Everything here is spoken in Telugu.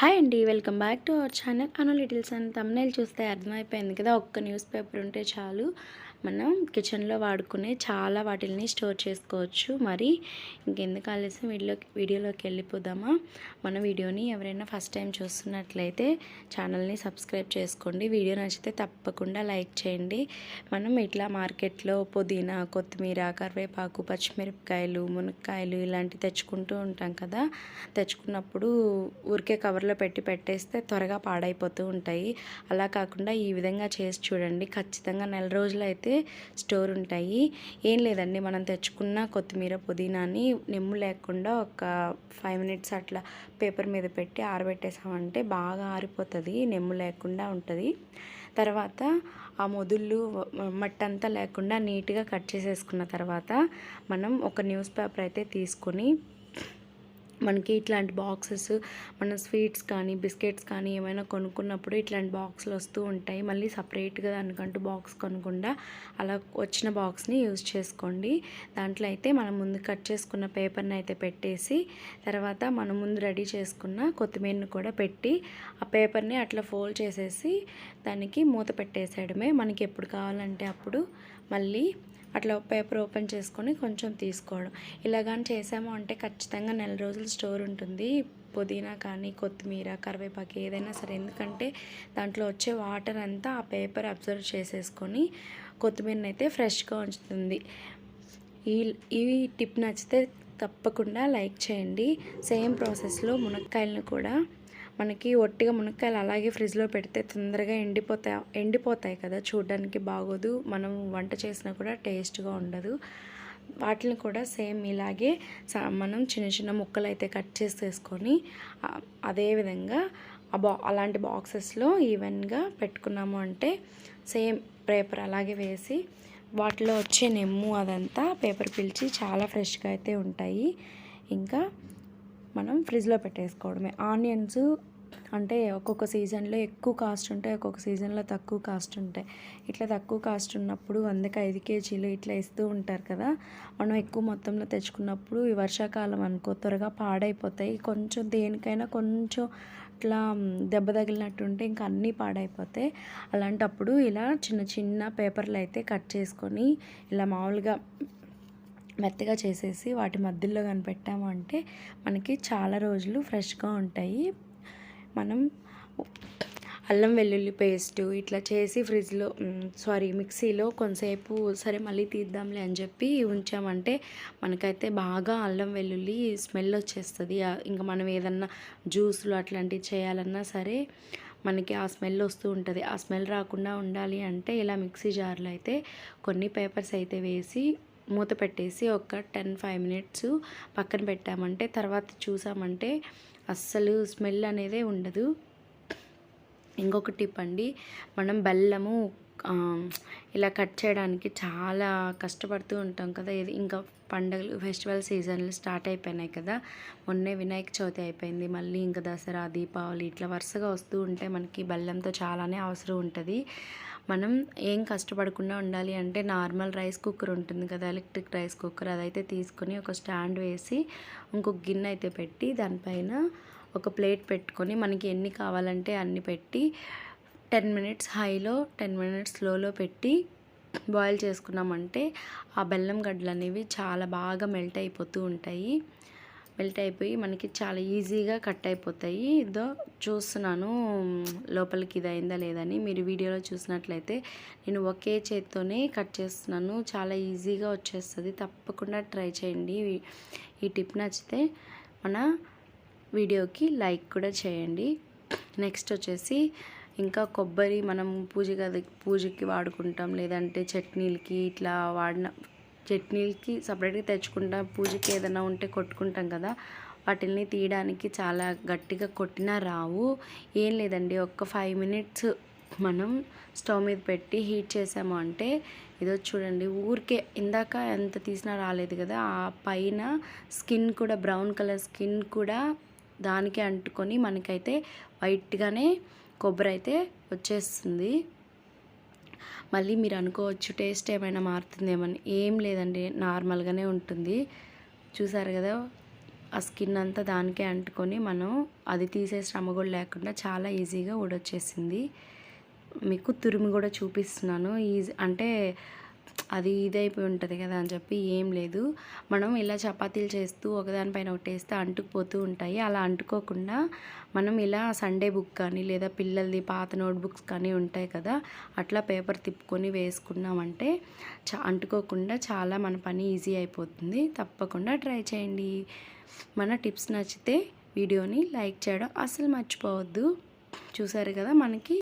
హాయ్ అండి welcome back to our channel. Anu littles అని తమ్నేల్ చూస్తే అర్థమైపోయింది కదా ఒక్క న్యూస్ పేపర్ ఉంటే చాలు. మనం కిచెన్లో వాడుకునే చాలా వాటిల్ని స్టోర్ చేసుకోవచ్చు. మరి ఇంకెందుకు ఆలస్యం? వీడియోకి వీడియోలోకి వెళ్ళిపోదామా? మన వీడియోని ఎవరైనా ఫస్ట్ టైం చూస్తున్నట్లయితే ఛానల్ని సబ్స్క్రైబ్ చేసుకోండి. వీడియో నచ్చితే తప్పకుండా లైక్ చేయండి. మనం ఇట్లా మార్కెట్లో పుదీనా కొత్తిమీర కరివేపాకు పచ్చిమిరపకాయలు మునక్కాయలు ఇలాంటివి తెచ్చుకుంటూ ఉంటాం కదా. తెచ్చుకున్నప్పుడు ఊరికే కవర్లో పెట్టి పెట్టేస్తే త్వరగా పాడైపోతూ ఉంటాయి. అలా కాకుండా ఈ విధంగా చేసి చూడండి. ఖచ్చితంగా నెల రోజులు అయితే స్టోర్ ఉంటాయి. ఏం లేదండి మనం తెచ్చుకున్న కొత్తిమీర పుదీనాని నిమ్ము లేకుండా ఒక ఫైవ్ మినిట్స్ అట్లా పేపర్ మీద పెట్టి ఆరబెట్టేసామంటే బాగా ఆరిపోతుంది నిమ్ము లేకుండా ఉంటుంది. తర్వాత ఆ మొదుళ్ళు మట్టంతా లేకుండా నీట్గా కట్ చేసేసుకున్న తర్వాత మనం ఒక న్యూస్ పేపర్ అయితే తీసుకొని మనకి ఇట్లాంటి బాక్సెస్ మన స్వీట్స్ కానీ బిస్కెట్స్ కానీ ఏమైనా కొనుక్కున్నప్పుడు ఇట్లాంటి బాక్స్లు వస్తూ ఉంటాయి. మళ్ళీ సపరేట్గా దానికంటూ బాక్స్ కొనకుండా అలా వచ్చిన బాక్స్ని యూజ్ చేసుకోండి. దాంట్లో అయితే మనం ముందు కట్ చేసుకున్న పేపర్ని అయితే పెట్టేసి తర్వాత మనం ముందు రెడీ చేసుకున్న కొత్తిమీరని కూడా పెట్టి ఆ పేపర్ని అట్లా ఫోల్డ్ చేసేసి దానికి మూత పెట్టేసేయడమే మనకి ఎప్పుడు కావాలంటే అప్పుడు. మళ్ళీ అట్లా పేపర్ ఓపెన్ చేసుకొని కొంచెం తీసుకోవడం. ఇలా కానీ చేసాము అంటే ఖచ్చితంగా నెల రోజులు స్టోర్ ఉంటుంది. పుదీనా కానీ కొత్తిమీర కరివేపాకు ఏదైనా సరే. ఎందుకంటే దాంట్లో వచ్చే వాటర్ అంతా ఆ పేపర్ అబ్జర్వ్ చేసేసుకొని కొత్తిమీరని అయితే ఫ్రెష్గా ఉంచుతుంది. ఈ ఈ టిప్ నచ్చితే తప్పకుండా లైక్ చేయండి. సేమ్ ప్రాసెస్లో మునక్కాయలను కూడా మనకి ఒట్టిగా మునక్కాయలు అలాగే ఫ్రిడ్జ్లో పెడితే తొందరగా ఎండిపోతాయి ఎండిపోతాయి కదా. చూడడానికి బాగోదు. మనం వంట చేసినా కూడా టేస్ట్గా ఉండదు. వాటిని కూడా సేమ్ ఇలాగే మనం చిన్న చిన్న ముక్కలు అయితే కట్ చేసేసుకొని అదేవిధంగా ఆ బా అలాంటి బాక్సెస్లో ఈవెన్గా పెట్టుకున్నాము అంటే సేమ్ పేపర్ అలాగే వేసి వాటిలో వచ్చే నెమ్ము అదంతా పేపర్ పిలిచి చాలా ఫ్రెష్గా అయితే ఉంటాయి. ఇంకా మనం ఫ్రిడ్జ్లో పెట్టేసుకోవడమే. ఆనియన్స్ అంటే ఒక్కొక్క సీజన్లో ఎక్కువ కాస్ట్ ఉంటాయి ఒక్కొక్క సీజన్లో తక్కువ కాస్ట్ ఉంటాయి. ఇట్లా తక్కువ కాస్ట్ ఉన్నప్పుడు వందకి ఐదు కేజీలు ఇట్లా ఇస్తూ ఉంటారు కదా. మనం ఎక్కువ మొత్తంలో తెచ్చుకున్నప్పుడు ఈ వర్షాకాలం అనుకో త్వరగా పాడైపోతాయి. కొంచెం దేనికైనా కొంచెం ఇట్లా దెబ్బ తగిలినట్టుంటే ఇంకా అన్నీ పాడైపోతాయి. అలాంటప్పుడు ఇలా చిన్న చిన్న పేపర్లు అయితే కట్ చేసుకొని ఇలా మామూలుగా మెత్తగా చేసేసి వాటి మధ్యలో కానీ పెట్టాము అంటే మనకి చాలా రోజులు ఫ్రెష్గా ఉంటాయి. మనం అల్లం వెల్లుల్లి పేస్ట్ ఇట్లా చేసి ఫ్రిడ్జ్లో సారీ మిక్సీలో కొంతసేపు సరే మళ్ళీ తీద్దాంలే అని చెప్పి ఉంచామంటే మనకైతే బాగా అల్లం వెల్లుల్లి స్మెల్ వచ్చేస్తుంది. ఇంకా మనం ఏదన్నా జ్యూస్లు అట్లాంటివి చేయాలన్నా సరే మనకి ఆ స్మెల్ వస్తూ ఉంటుంది. ఆ స్మెల్ రాకుండా ఉండాలి అంటే ఇలా మిక్సీ జార్లు అయితే కొన్ని పేపర్స్ అయితే వేసి మూత పెట్టేసి ఒక టెన్ ఫైవ్ మినిట్స్ పక్కన పెట్టామంటే తర్వాత చూసామంటే అస్సలు స్మెల్ అనేదే ఉండదు. ఇంకొక టిప్ అండి మనం బెల్లము ఇలా కట్ చేయడానికి చాలా కష్టపడుతూ ఉంటాం కదా. ఇది ఇంకా పండుగలు ఫెస్టివల్ సీజన్లు స్టార్ట్ అయిపోయినాయి కదా. మొన్నే వినాయక చవితి అయిపోయింది మళ్ళీ ఇంకా దసరా దీపావళి ఇట్లా వరుసగా వస్తూ ఉంటే మనకి బెల్లంతో చాలానే అవసరం ఉంటుంది. మనం ఏం కష్టపడకుండా ఉండాలి అంటే నార్మల్ రైస్ కుక్కర్ ఉంటుంది కదా ఎలక్ట్రిక్ రైస్ కుక్కర్ అదైతే తీసుకొని ఒక స్టాండ్ వేసి ఇంకొక గిన్నె అయితే పెట్టి దానిపైన ఒక ప్లేట్ పెట్టుకొని మనకి ఎన్ని కావాలంటే అన్ని పెట్టి టెన్ మినిట్స్ హైలో టెన్ మినిట్స్ స్లోలో పెట్టి బాయిల్ చేసుకున్నామంటే ఆ బెల్లం గడ్డలు అనేవి చాలా బాగా మెల్ట్ అయిపోతూ ఉంటాయి. మెల్ట్ అయిపోయి మనకి చాలా ఈజీగా కట్ అయిపోతాయి. ఇదో చూస్తున్నాను లోపలికి ఇది అయిందా లేదని. మీరు వీడియోలో చూసినట్లయితే నేను ఒకే చేత్తోనే కట్ చేస్తున్నాను. చాలా ఈజీగా వచ్చేస్తుంది. తప్పకుండా ట్రై చేయండి. ఈ టిప్ నచ్చితే మన వీడియోకి లైక్ కూడా చేయండి. నెక్స్ట్ వచ్చేసి ఇంకా కొబ్బరి మనం పూజ గది పూజకి వాడుకుంటాం. లేదంటే చట్నీలకి ఇట్లా వాడిన చట్నీలకి సపరేట్గా తెచ్చుకుంటాం పూజకి ఏదైనా ఉంటే కొట్టుకుంటాం కదా. వాటిని తీయడానికి చాలా గట్టిగా కొట్టినా రావు. ఏం లేదండి ఒక్క ఫైవ్ మినిట్స్ మనం స్టవ్ మీద పెట్టి హీట్ చేసాము అంటే ఇదో చూడండి ఊరికే ఇందాక ఎంత తీసినా రాలేదు కదా ఆ పైన స్కిన్ కూడా బ్రౌన్ కలర్ స్కిన్ కూడా దానికి అంటుకొని మనకైతే వైట్గానే కొబ్బరి అయితే వచ్చేస్తుంది. మళ్ళీ మీరు అనుకోవచ్చు టేస్ట్ ఏమైనా మారుతుందేమని ఏం లేదండి నార్మల్గానే ఉంటుంది. చూసారు కదా ఆ స్కిన్ అంతా దానికే అంటుకొని మనం అది తీసే శ్రమ కూడా లేకుండా చాలా ఈజీగా ఊడొచ్చేసింది. మీకు తురిమి కూడా చూపిస్తున్నాను. ఈజీ అంటే అది ఇదైపోయి ఉంటుంది కదా అని చెప్పి ఏం లేదు. మనం ఇలా చపాతీలు చేస్తూ ఒకదానిపైన ఒకటి వేస్తే అంటుకుపోతూ ఉంటాయి. అలా అంటుకోకుండా మనం ఇలా సండే బుక్ కానీ లేదా పిల్లలది పాత నోట్బుక్స్ కానీ ఉంటాయి కదా అట్లా పేపర్ తిప్పుకొని వేసుకున్నామంటే చా అంటుకోకుండా చాలా మన పని ఈజీ అయిపోతుంది. తప్పకుండా ట్రై చేయండి. మన టిప్స్ నచ్చితే వీడియోని లైక్ చేయడం అస్సలు మర్చిపోవద్దు. చూసారు కదా మనకి